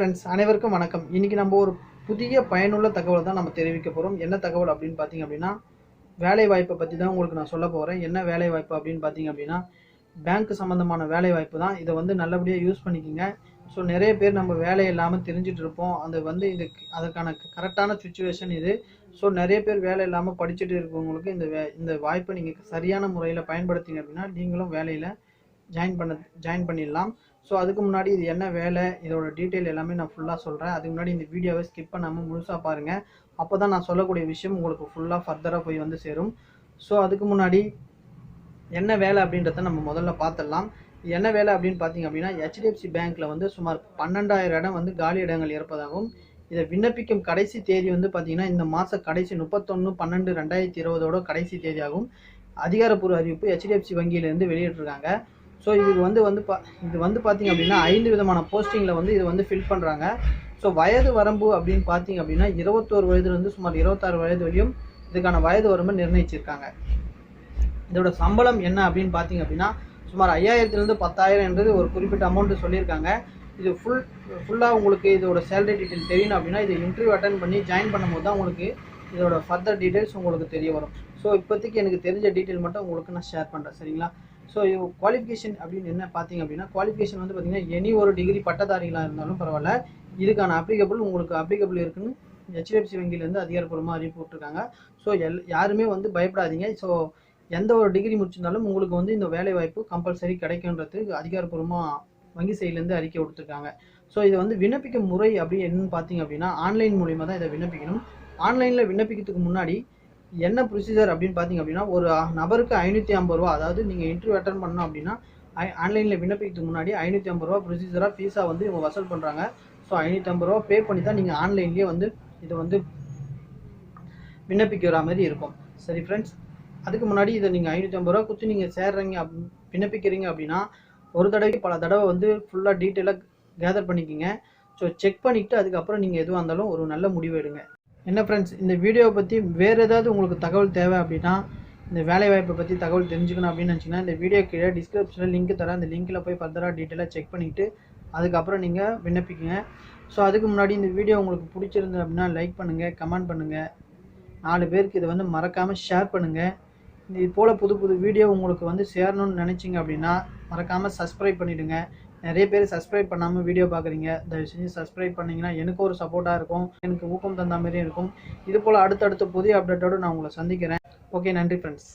Friends அனைவருக்கும் வணக்கம். இன்றைக்கி நம்ம ஒரு புதிய பயனுள்ள தகவல் தான் நம்ம தெரிவிக்க போகிறோம் என்ன தகவல் அப்படின்னு பார்த்தீங்க அப்படின்னா வேலை வாய்ப்பை பற்றி தான் உங்களுக்கு நான் சொல்ல போகிறேன் என்ன வேலை வாய்ப்பு அப்படின்னு பார்த்தீங்க அப்படின்னா பேங்க் சம்மந்தமான வேலை வாய்ப்பு தான். இதை வந்து நல்லபடியாக யூஸ் பண்ணிக்கோங்க. ஸோ நிறைய பேர் நம்ம வேலை இல்லாமல் தெரிஞ்சுட்டு இருப்போம். அது வந்து இது அதற்கான கரெக்டான சுச்சுவேஷன் இது. ஸோ நிறைய பேர் வேலை இல்லாமல் படிச்சுட்டு இருக்கவங்களுக்கு இந்த வே இந்த வாய்ப்பை நீங்கள் சரியான முறையில் பயன்படுத்திங்க அப்படின்னா நீங்களும் வேலையில் ஜாயின் பண்ண ஜாயின் பண்ணிடலாம். ஸோ அதுக்கு முன்னாடி இது என்ன வேலை இதோட டீட்டெயில் எல்லாமே நான் ஃபுல்லாக சொல்கிறேன் அதுக்கு முன்னாடி இந்த வீடியோவை ஸ்கிப் பண்ணாமல் முழுசாக பாருங்கள் அப்போ தான் நான் சொல்லக்கூடிய விஷயம் உங்களுக்கு ஃபுல்லாக ஃபர்தராக போய் வந்து சேரும். ஸோ அதுக்கு முன்னாடி என்ன வேலை அப்படின்றத நம்ம முதல்ல பார்த்துடலாம் என்ன வேலை அப்படின்னு பார்த்தீங்க அப்படின்னா ஹெச்டிஎஃப்சி பேங்க்கில் வந்து சுமார் பன்னெண்டாயிரம் இடம் வந்து காலி இடங்கள் இருப்பதாகவும் இதை விண்ணப்பிக்கும் கடைசி தேதி வந்து பார்த்தீங்கன்னா இந்த மாத கடைசி முப்பத்தொன்று பன்னெண்டு ரெண்டாயிரத்தி இருபதோட கடைசி தேதியாகும் அதிகாரப்பூர்வ அறிவிப்பு ஹெச்டிஎஃப்சி வங்கியிலேருந்து வெளியிட்டிருக்காங்க. ஸோ இது வந்து வந்து பா இது வந்து பார்த்தீங்க அப்படின்னா ஐந்து விதமான போஸ்டிங்கில் வந்து இது வந்து ஃபில் பண்ணுறாங்க ஸோ வயது வரம்பு அப்படின்னு பார்த்தீங்க அப்படின்னா இருபத்தோரு வயதுலேருந்து சுமார் இருபத்தாறு வயது வரையும் இதுக்கான வயது வரம்பு நிர்ணயிச்சிருக்காங்க. இதோட சம்பளம் என்ன அப்படின்னு பார்த்தீங்க அப்படின்னா சுமார் ஐயாயிரத்துலேருந்து பத்தாயிரம் என்றது ஒரு குறிப்பிட்ட அமௌண்ட்டு சொல்லியிருக்காங்க. இது ஃபுல் ஃபுல்லாக உங்களுக்கு இதோட சேலரி டீட்டெயில் தெரியணும் அப்படின்னா இது இன்டர்வியூ அட்டன் பண்ணி ஜாயின் பண்ணும்போது தான் உங்களுக்கு இதோட ஃபர்தர் டீட்டெயில்ஸ் உங்களுக்கு தெரிய வரும். ஸோ இப்போதைக்கு எனக்கு தெரிஞ்ச டீட்டெயில் மட்டும் உங்களுக்கு நான் ஷேர் பண்ணுறேன் சரிங்களா? ஸோ குவாலிஃபிகேஷன் அப்படின்னு என்ன பார்த்தீங்க அப்படின்னா குவாலிஃபிகேஷன் வந்து பார்த்தீங்கன்னா எனி ஒரு டிகிரி பட்டதாரிகளாக இருந்தாலும் பரவாயில்ல. இதுக்கான அப்ளிகபிள் உங்களுக்கு அப்ளிகபிள் இருக்குன்னு ஹெச்டிஎஃப்சி வங்கியிலேருந்து அதிகாரப்பூர்வமாக அறிவிப்பு ஸோ எல் யாருமே வந்து பயப்படாதீங்க. ஸோ எந்த ஒரு டிகிரி முடிச்சிருந்தாலும் உங்களுக்கு வந்து இந்த வேலை வாய்ப்பு கம்பல்சரி கிடைக்குன்றது அதிகாரப்பூர்வமாக வங்கி சைட்லேருந்து அறிக்கை கொடுத்துருக்காங்க. ஸோ இதை வந்து விண்ணப்பிக்கும் முறை அப்படி என்னன்னு பார்த்தீங்க அப்படின்னா ஆன்லைன் மூலிமா தான் இதை விண்ணப்பிக்கணும். ஆன்லைனில் விண்ணப்பிக்கிறதுக்கு முன்னாடி என்ன ப்ரொசீஜர் அப்படின்னு பார்த்தீங்க அப்படின்னா ஒரு நபருக்கு ஐநூற்றி ஐம்பது ரூபா அதாவது நீங்கள் இன்டர்வியூ அட்டன் பண்ணோம் அப்படின்னா ஆன்லைனில் விண்ணப்பிக்கிறதுக்கு முன்னாடி ஐநூற்றி ஐம்பது ரூபா ப்ரொசீஜராக ஃபீஸாக வந்து இவங்க வசூல் பண்ணுறாங்க ஸோ ஐநூற்றி ஐம்பது ரூபா பே பண்ணி தான் நீங்கள் ஆன்லைன்லேயே வந்து இதை வந்து விண்ணப்பிக்கிற மாதிரி இருக்கும். சரி ஃப்ரெண்ட்ஸ் அதுக்கு முன்னாடி இதை நீங்கள் ஐநூற்றி ஐம்பது ரூபா கொடுத்து நீங்கள் சேர்றீங்க அப் விண்ணப்பிக்கிறீங்க அப்படின்னா ஒரு தடவைக்கு பல தடவை வந்து ஃபுல்லாக டீட்டெயிலாக கேதர் பண்ணிக்கிங்க. ஸோ செக் பண்ணிவிட்டு அதுக்கப்புறம் நீங்கள் எதுவாக இருந்தாலும் ஒரு நல்ல முடிவு எடுங்க. என்ன ஃப்ரெண்ட்ஸ் இந்த வீடியோவை பற்றி வேறு ஏதாவது உங்களுக்கு தகவல் தேவை அப்படின்னா இந்த வேலைவாய்ப்பை பற்றி தகவல் தெரிஞ்சுக்கணும் அப்படின்னு நினச்சிங்கன்னா இந்த வீடியோ கீழே டிஸ்கிரிப்ஷனில் லிங்க் தரேன். அந்த லிங்க்கில் போய் ஃபர்தராக டீட்டெயிலாக செக் பண்ணிவிட்டு அதுக்கப்புறம் நீங்கள் விண்ணப்பிக்குங்க. ஸோ அதுக்கு முன்னாடி இந்த வீடியோ உங்களுக்கு பிடிச்சிருந்து அப்படின்னா லைக் பண்ணுங்கள் கமெண்ட் பண்ணுங்கள் நாலு பேருக்கு இதை வந்து மறக்காமல் ஷேர் பண்ணுங்கள் இது போல் புது புது வீடியோ உங்களுக்கு வந்து சேரணும்னு நினச்சிங்க அப்படின்னா மறக்காமல் சப்ஸ்கிரைப் பண்ணிவிடுங்க நிறைய பேர் சப்ஸ்கிரைப் பண்ணாமல் வீடியோ பார்க்குறீங்க. தயவு செஞ்சு சப்ஸ்கிரைப் பண்ணிங்கன்னா எனக்கு ஒரு சப்போர்ட்டாக இருக்கும். எனக்கு ஊக்கம் தந்த மாதிரியும் இருக்கும். இது போல் அடுத்தடுத்த புதிய அப்டேட்டோடு நான் உங்களை சந்திக்கிறேன். ஓகே நன்றி ஃப்ரெண்ட்ஸ்